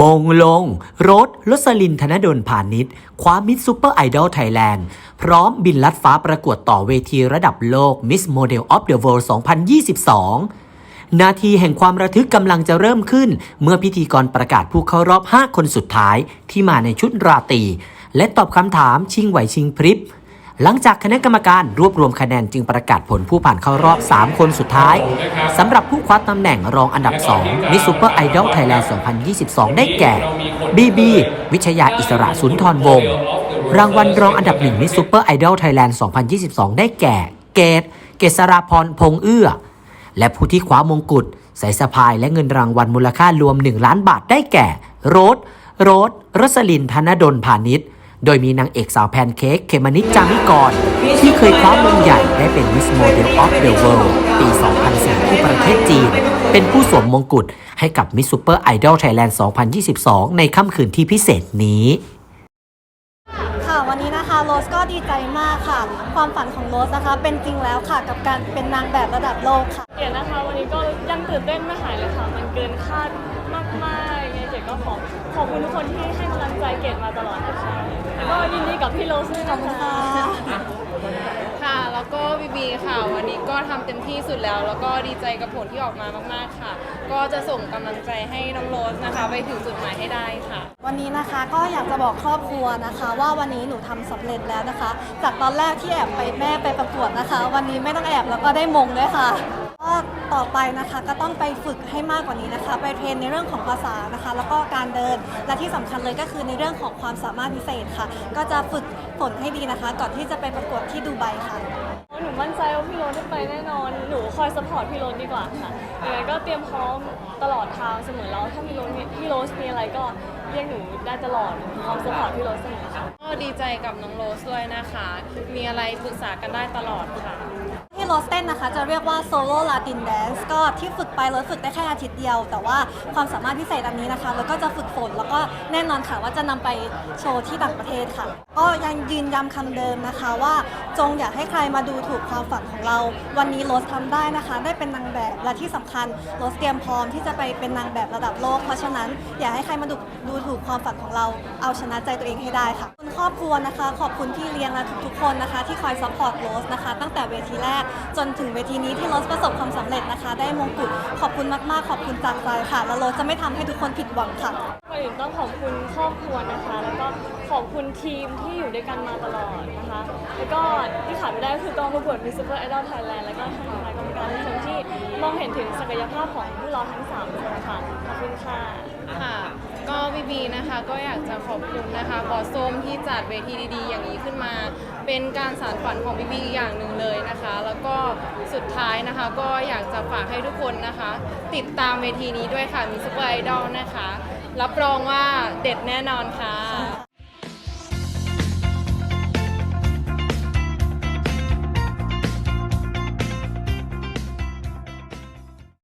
มงลง รถลสลินธนดลพาณิชย์คว้ามิสซูเปอร์ไอดอลไทยแลนด์พร้อมบินลัดฟ้าประกวดต่อเวทีระดับโลก Miss Model of the World 2022 นาทีแห่งความระทึกกำลังจะเริ่มขึ้น เมื่อพิธีกรประกาศผู้เข้ารอบ 5 คนสุดท้ายที่มาในชุดราตรีและตอบคำถามชิงไหวชิงพริบ หลังจากคณะกรรมการรวบรวมคะแนนจึงประกาศผลผู้ผ่านเข้ารอบ 3 คนสุดท้ายสำหรับผู้คว้าตำแหน่งรองอันดับ2 Miss Super Idol Thailand 2022 ได้แก่ BB วิชยาอิสระสุนทรวงศ์รางวัลรองอันดับ1 Miss Super Idol Thailand 2022 ได้แก่ เกต เกษราพรพงษ์เอื้อ และผู้ที่คว้ามงกุฎสายสะพายและเงินรางวัลมูลค่ารวม 1 ล้านบาทได้แก่ โรสโรสรสลินธนดลพาณิชย์ โดยมีนางเอกสาวแพนเค้กเขมนิดจามิกร ที่เคยคว้ามงใหญ่ได้เป็น Miss Model of the World ปี 2004 ที่ประเทศจีน เป็นผู้สวมมงกุฎให้กับ Miss Super Idol Thailand 2022 ในค่ำคืนที่พิเศษนี้ค่ะวันนี้นะคะโรสก็ดีใจมากค่ะ ความฝันของโรสนะคะ เป็นจริงแล้วค่ะกับการเป็นนางแบบระดับโลกค่ะเกดนะคะ วันนี้ก็ยังตื่นเต้นไม่หายเลยค่ะ มันเกินคาดมากๆยังไงเกดก็ขอขอบคุณทุกคนที่ให้กำลังใจเกดมาตลอดนะคะแล้วก็ยินดีกับพี่โรสด้วยขอบคุณนะคะค่ะค่ะ แล้วก็บีบีค่ะ วันนี้ก็ทำเต็มที่สุดแล้ว แล้วก็ดีใจกับผลที่ออกมามาก ๆ ค่ะ ก็จะส่งกำลังใจให้น้องโรสนะคะ ไปถึงจุดหมายให้ได้ค่ะ วันนี้นะคะก็อยากจะบอกครอบครัวนะคะ ว่าวันนี้หนูทำสำเร็จแล้วนะคะ จากตอนแรกที่แอบไปแม่ไปประกวดนะคะ วันนี้ไม่ต้องแอบแล้วก็ได้มงด้วยค่ะ ก็ต่อไปนะคะก็ต้องไปฝึกให้มากกว่านี้นะคะ ไปเทรนในเรื่องของภาษานะคะ แล้วก็การเดินและที่สำคัญเลยก็คือในเรื่องของความสามารถพิเศษค่ะ ก็จะฝึกฝนให้ดีนะคะ ก่อนที่จะไปประกวดที่ดูไบค่ะ หนูมั่นใจว่าพี่โรสได้ไปแน่นอน หนูคอยสปอร์ตพี่โรสดีกว่าค่ะยังไงก็เตรียมพร้อมตลอดทางเสมอแล้วถ้าพี่โรสมีพี่โรสมีอะไรก็เรียกหนูได้ตลอดหนูพร้อมสปอร์ตพี่โรสเสมอค่ะ ก็ดีใจกับน้องโรสด้วยนะคะ มีอะไรปรึกษากันได้ตลอดค่ะที่ โรสเต้นนะคะ จะเรียกว่าโซโล่ลาตินแดนซ์ก็ที่ฝึกไปโรสฝึกได้แค่อาทิตย์เดียว แต่ว่าความสามารถพิเศษอันนี้นะคะแล้วก็จะฝึกฝนแล้วก็แน่นอนค่ะว่าจะนำไปโชว์ที่ต่างประเทศค่ะ ก็ยังยืนย้ำคำเดิมนะคะว่าจงอย่าให้ใครมาดูถูกความฝันของเรา วันนี้โรสทำได้นะคะ ได้เป็นนางแบบและที่สำคัญโรสเตรียมพร้อมที่จะไปเป็นนางแบบระดับโลก เพราะฉะนั้นอย่าให้ใครมาดูดูถูกความฝันของเรา เอาชนะใจตัวเองให้ได้ค่ะคุณครอบครัวนะคะ ขอบคุณที่เลี้ยงและทุกๆคนนะคะ ที่คอยซัพพอร์ตโรสนะคะ ตั้งแต่เวทีแรกจนถึงเวทีนี้ที่โรสประสบความสำเร็จนะคะ ได้มงกุฎขอบคุณมากๆ ขอบคุณจากใจค่ะ แล้วโรสจะไม่ทำให้ทุกคนผิดหวังค่ะ ก่อนอื่นต้องขอบคุณครอบครัวนะคะ แล้วก็ขอบคุณทีมที่อยู่ด้วยกันมาตลอดนะคะ แล้วก็ที่ขาดไม่ได้ก็คือกองประกวด Miss Super Idol Thailand แล้วก็ทางคณะกรรมการทุกคนที่มองเห็นถึงศักยภาพของพวกเราทั้งสามคนค่ะขอบคุณค่ะ ค่ะก็บีบี นะคะก็อยากจะขอบคุณนะคะบอสส้มที่จัดเวทีดีๆ อย่างนี้ขึ้นมา เป็นการสานฝันของบีบีอีกอย่างหนึ่งเลยนะคะ แล้วก็สุดท้ายนะคะ ก็อยากจะฝากให้ทุกคนนะคะ ติดตามเวทีนี้ด้วยค่ะมีซูเปอร์ไอดอลนะคะ รับรองว่าเด็ดแน่นอนค่ะ